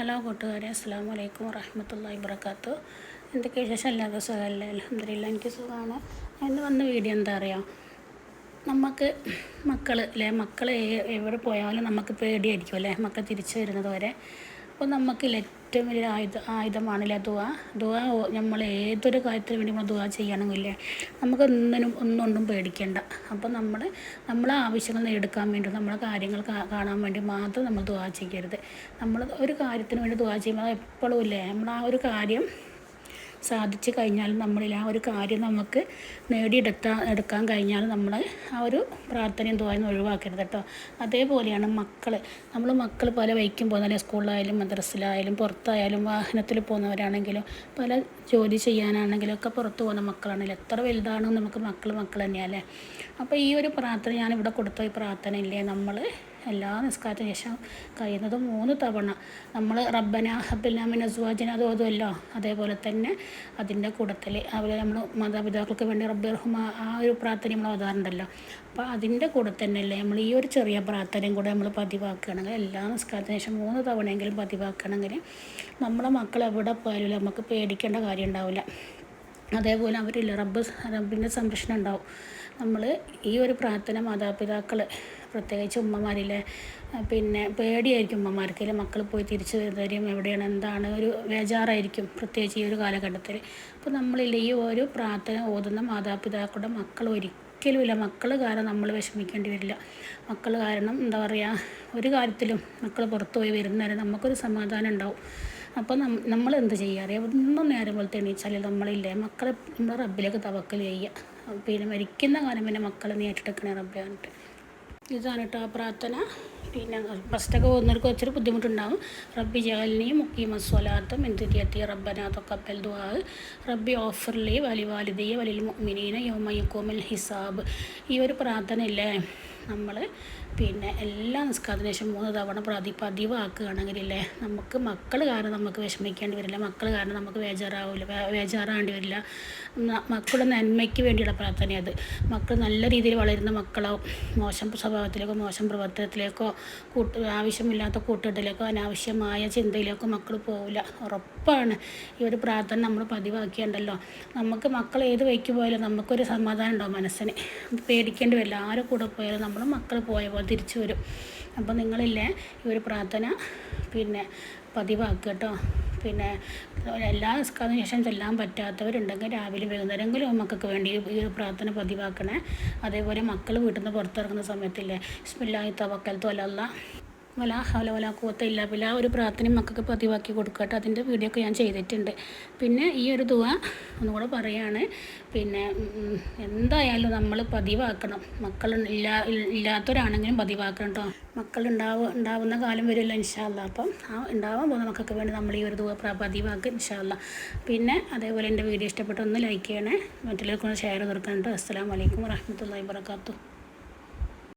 Hello കൂട്ടുകാരെ അസ്സാം വലൈക്കും വറഹമത്തല്ലാ വബർക്കാത്തു എന്തൊക്കെ വിശേഷം? എല്ലാവർക്കും സുഖമല്ലേ? അലഹമില്ല എനിക്ക് സുഖമാണ്. എന്ന് വന്ന വീഡിയോ എന്താ അറിയാം? നമുക്ക് മക്കൾ അല്ലേ മക്കൾ എവിടെ പോയാലും നമുക്ക് പേടിയായിരിക്കും അല്ലേ മക്കൾ തിരിച്ചു വരുന്നത് വരെ. അപ്പോൾ നമുക്ക് ഏറ്റവും വലിയ ആയുധ ആയുധമാണല്ലേ ദുവ ദുവ നമ്മൾ ഏതൊരു കാര്യത്തിന് വേണ്ടി നമ്മൾ ദുവ ചെയ്യണമെങ്കിലേ നമുക്ക് ഒന്നിനും ഒന്നൊന്നും പേടിക്കേണ്ട. അപ്പോൾ നമ്മൾ നമ്മളെ ആവശ്യങ്ങൾ നേടുക്കാൻ വേണ്ടി നമ്മളെ കാര്യങ്ങൾ കാണാൻ വേണ്ടി മാത്രം നമ്മൾ ദുവ ചെയ്യരുത്. നമ്മൾ ഒരു കാര്യത്തിന് വേണ്ടി ദുവ ചെയ്യുമ്പോൾ എപ്പോഴും ഇല്ലേ? നമ്മൾ ആ ഒരു കാര്യം സാധിച്ചു കഴിഞ്ഞാൽ നമ്മളിൽ ആ ഒരു കാര്യം നമുക്ക് നേടിയെടുത്താ എടുക്കാൻ കഴിഞ്ഞാൽ നമ്മൾ ആ ഒരു പ്രാർത്ഥനയും തോന്നും ഒഴിവാക്കരുത് കേട്ടോ. അതേപോലെയാണ് മക്കൾ നമ്മൾ മക്കൾ പല വൈക്കും പോകുന്ന സ്കൂളിലായാലും മദ്രസിലായാലും പുറത്തായാലും വാഹനത്തിൽ പോകുന്നവരാണെങ്കിലും പല ജോലി ചെയ്യാനാണെങ്കിലും ഒക്കെ പുറത്ത് പോകുന്ന മക്കളാണെങ്കിലും എത്ര വലുതാണെന്ന് നമുക്ക് മക്കൾ മക്കൾ അല്ലേ? അപ്പോൾ ഈ ഒരു പ്രാർത്ഥന ഞാനിവിടെ കൊടുത്ത ഈ പ്രാർത്ഥന ഇല്ലേ? നമ്മൾ എല്ലാ നിസ്കാരത്തിന് ശേഷം കഴിയുന്നത് മൂന്ന് തവണ. നമ്മൾ റബ്ബന അസ്വാജിന അത് ഓതുമല്ലോ അതേപോലെ തന്നെ അതിന്റെ കൂട്ടത്തിൽ അതുപോലെ നമ്മൾ മാതാപിതാക്കൾക്ക് വേണ്ടി റബ്ബി റഹ്മ ആ ഒരു പ്രാർത്ഥന നമ്മൾ ഓതാറുണ്ടല്ലോ അപ്പോൾ അതിന്റെ കൂടെ തന്നെയല്ലേ നമ്മൾ ഈ ഒരു ചെറിയ പ്രാർത്ഥനയും കൂടെ നമ്മൾ പതിവാക്കുകയാണെങ്കിൽ എല്ലാ നിസ്കാരത്തിന് ശേഷം മൂന്ന് തവണയെങ്കിലും പതിവാക്കുകയാണെങ്കിൽ നമ്മളെ മക്കൾ എവിടെ പോയാലും നമുക്ക് പേടിക്കേണ്ട കാര്യം ഉണ്ടാവില്ല. അതേപോലെ അവരില്ല റബ്ബ് റബ്ബിന്റെ സംരക്ഷണം ഉണ്ടാവും. നമ്മൾ ഈ ഒരു പ്രാർത്ഥന മാതാപിതാക്കൾ പ്രത്യേകിച്ച് ഉമ്മമാരിലെ പിന്നെ പേടിയായിരിക്കും ഉമ്മമാർക്ക് മക്കൾ പോയി തിരിച്ചു വരുന്നവരും എവിടെയാണ് എന്താണ്? ഒരു ബേജാറായിരിക്കും പ്രത്യേകിച്ച് ഈ ഒരു കാലഘട്ടത്തിൽ അപ്പോൾ നമ്മളില്ല ഈ ഒരു പ്രാർത്ഥന ഓതുന്ന മാതാപിതാക്കളുടെ മക്കൾ ഒരിക്കലുമില്ല മക്കൾ കാരണം നമ്മൾ വിഷമിക്കേണ്ടി വരില്ല. മക്കൾ കാരണം എന്താ പറയുക ഒരു കാര്യത്തിലും മക്കൾ പുറത്തു പോയി വരുന്നവരെ നമുക്കൊരു സമാധാനം ഉണ്ടാവും. അപ്പോൾ നമ്മൾ എന്ത് ചെയ്യുക? അറിയാം ഒന്നും നേരം പോലെ തെണീച്ചാൽ നമ്മളില്ലേ മക്കളെ നമ്മുടെ റബ്ബിലേക്ക് തവക്കൽ ചെയ്യുക. പിന്നെ മരിക്കുന്ന കാലം പിന്നെ മക്കളെ നീ ഏറ്റെടുക്കണേ ഇതാണ് കേട്ടോ പ്രാർത്ഥന. പിന്നെ ഫസ്റ്റൊക്കെ പോകുന്നവർക്ക് ഒത്തിരി ബുദ്ധിമുട്ടുണ്ടാകും റബ്ബി ജഹലിനി മുക്കി മസ്വലാത്തം എന്തിരിയത്തി റബ്ബന തൊക്കപ്പൽ ദുആ. റബ്ബി ഓഫർലി വലി വാലിദിയ വലിൽ മുഅ്മിനീന യോമയക്കോമൽ ഹിസാബ്. ഈ ഒരു പ്രാർത്ഥന ഇല്ലേ നമ്മൾ പിന്നെ എല്ലാ നിസ്കാരത്തിന് ശേഷം മൂന്ന് തവണ പ്രതി പതിവാക്കുകയാണെങ്കിലല്ലേ നമുക്ക് മക്കൾ കാരണം നമുക്ക് വിഷമിക്കേണ്ടി വരില്ല മക്കൾ കാരണം നമുക്ക് വേജാറാവില്ല വേജാറാണ്ടി വരില്ല. മക്കളുടെ നന്മയ്ക്ക് വേണ്ടിയുള്ള പ്രാർത്ഥന അത് മക്കൾ നല്ല രീതിയിൽ വളരുന്ന മക്കളോ മോശം സ്വഭാവത്തിലേക്കോ മോശം പ്രവർത്തനത്തിലേക്കോ കൂട്ട് ആവശ്യമില്ലാത്ത കൂട്ടുകെട്ടിലേക്കോ അനാവശ്യമായ ചിന്തയിലേക്കോ മക്കൾ പോവില്ല. ഉറപ്പാണ്. ഈ ഒരു പ്രാർത്ഥന നമ്മൾ പതിവാക്കിയുണ്ടല്ലോ. നമുക്ക് മക്കൾ ഏത് വഴിക്ക് പോയാലും നമുക്കൊരു സമാധാനം ഉണ്ടാവും മനസ്സിന്. പേടിക്കേണ്ടി വരില്ല. ആരെ കൂടെ പോയാലും നമ്മൾ മക്കൾ പോയ പോലെ തിരിച്ചു വരും. അപ്പോൾ നിങ്ങളില്ലേ ഈ ഒരു പ്രാർത്ഥന പിന്നെ പതിവാക്കുക കേട്ടോ. പിന്നെ എല്ലാ നിസ്കാരത്തിന് ശേഷം ചെല്ലാൻ പറ്റാത്തവരുണ്ടെങ്കിൽ രാവിലെ വൈകുന്നേരമെങ്കിലും മക്കൾക്ക് വേണ്ടി ഈ പ്രാർത്ഥന പതിവാക്കണേ. അതേപോലെ മക്കൾ വീട്ടിൽ നിന്ന് പുറത്തിറങ്ങുന്ന സമയത്തില്ലേ? ബിസ്മില്ലാഹി തവക്കൽ തൊലല്ല വല ഹല വല കൂത്ത ഇല്ല പില്ല ഒരു പ്രാർത്ഥനയും മക്കൾക്ക് പതിവാക്കി കൊടുക്കുക കേട്ടോ. അതിന്റെ വീഡിയോ ഒക്കെ ഞാൻ ചെയ്തിട്ടുണ്ട്. പിന്നെ ഈ ഒരു തുക ഒന്നുകൂടെ പറയുകയാണ് പിന്നെ എന്തായാലും നമ്മൾ പതിവാക്കണം. മക്കൾ ഇല്ലാ ഇല്ലാത്തവരാണെങ്കിലും പതിവാക്കണം കേട്ടോ. മക്കൾ ഉണ്ടാവുക ഉണ്ടാവുന്ന കാലം വരുമല്ലോ ഇൻഷാല്ല അപ്പം ആ ഉണ്ടാവാൻ പോകുന്ന മക്കൾക്ക് വേണ്ടി നമ്മൾ ഈ ഒരു തുക പതിവാക്കും ഇൻഷാല്ല പിന്നെ അതേപോലെ എന്റെ വീഡിയോ ഇഷ്ടപ്പെട്ടൊന്ന് ലൈക്ക് ചെയ്യണേ. മറ്റുള്ളവർക്കൊന്ന് ഷെയർ തീർക്കണം കേട്ടോ. അസ്സാം വലൈക്കും വാഹമത്തല്ലാ വാത്തു